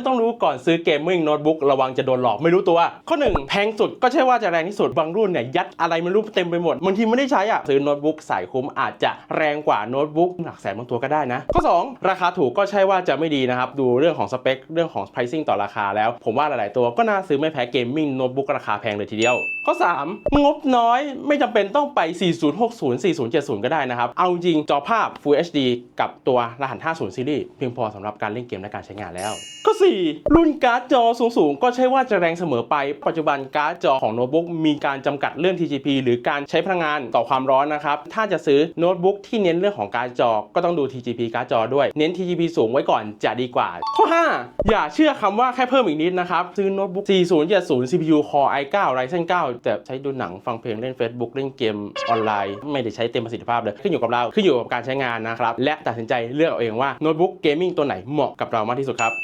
รื่องต้องรู้ก่อนซื้อเกมมิ่งโน้ตบุ๊กระวังจะโดนหลอกไม่รู้ตัว ข้อ 1 แพงสุดก็ใช่ว่าจะแรงที่สุดบางรุ่นเนี่ยยัดอะไรไม่รู้เต็มไปหมดบางทีไม่ได้ใช้อะซื้อโน้ตบุ๊กสายคุ้มอาจจะแรงกว่าโน้ตบุ๊กหลักแสนบางตัวก็ได้นะ ข้อ 2 ราคาถูกก็ใช่ว่าจะไม่ดีนะครับดูเรื่องของสเปคเรื่องของ pricing ต่อราคาแล้ว ผมว่าหลาย ๆ ตัวก็น่าซื้อไม่แพ้เกมมิ่งโน้ตบุ๊กราคาแพงเลยทีเดียว ข้อ 3 งบน้อยไม่จำเป็นต้องไป 4060 4070 ก็ได้นะครับเอาจริงจอภาพ Full HD กับตัวรหัส 50ซีรีส์เพียงพอสำหรับการเล่นเกมและการใช้งานแล้วข้อ4รุ่นการ์ดจอสูงๆ ก็ใช่ว่าจะแรงเสมอไป ปัจจุบันการ์ดจอของโน้ตบุ๊กมีการจำกัดเรื่อง TGP หรือการใช้พลังงานต่อความร้อนนะครับ ถ้าจะซื้อโน้ตบุ๊กที่เน้นเรื่องของการ์ดจอ ก็ต้องดู TGP การ์ดจอด้วย เน้น TGP สูงไว้ก่อนจะดีกว่า ข้อ 5 อย่าเชื่อคำว่าแค่เพิ่มอีกนิดนะครับ ซื้อโน้ตบุ๊ก 4070 CPU Core i9 Ryzen 9 แต่ใช้ดูหนังฟังเพลงเล่น Facebook เล่นเกมออนไลน์ ไม่ได้ใช้เต็มประสิทธิภาพเลยขึ้นอยู่กับเราขึ้นอยู่กับการใช้งานนะครับและตัดสินใจเลือกเอาเองว่าโน้ตบุ๊กเกมมิ่งตัวไหนเหมาะกับเรามากที่สุดครับ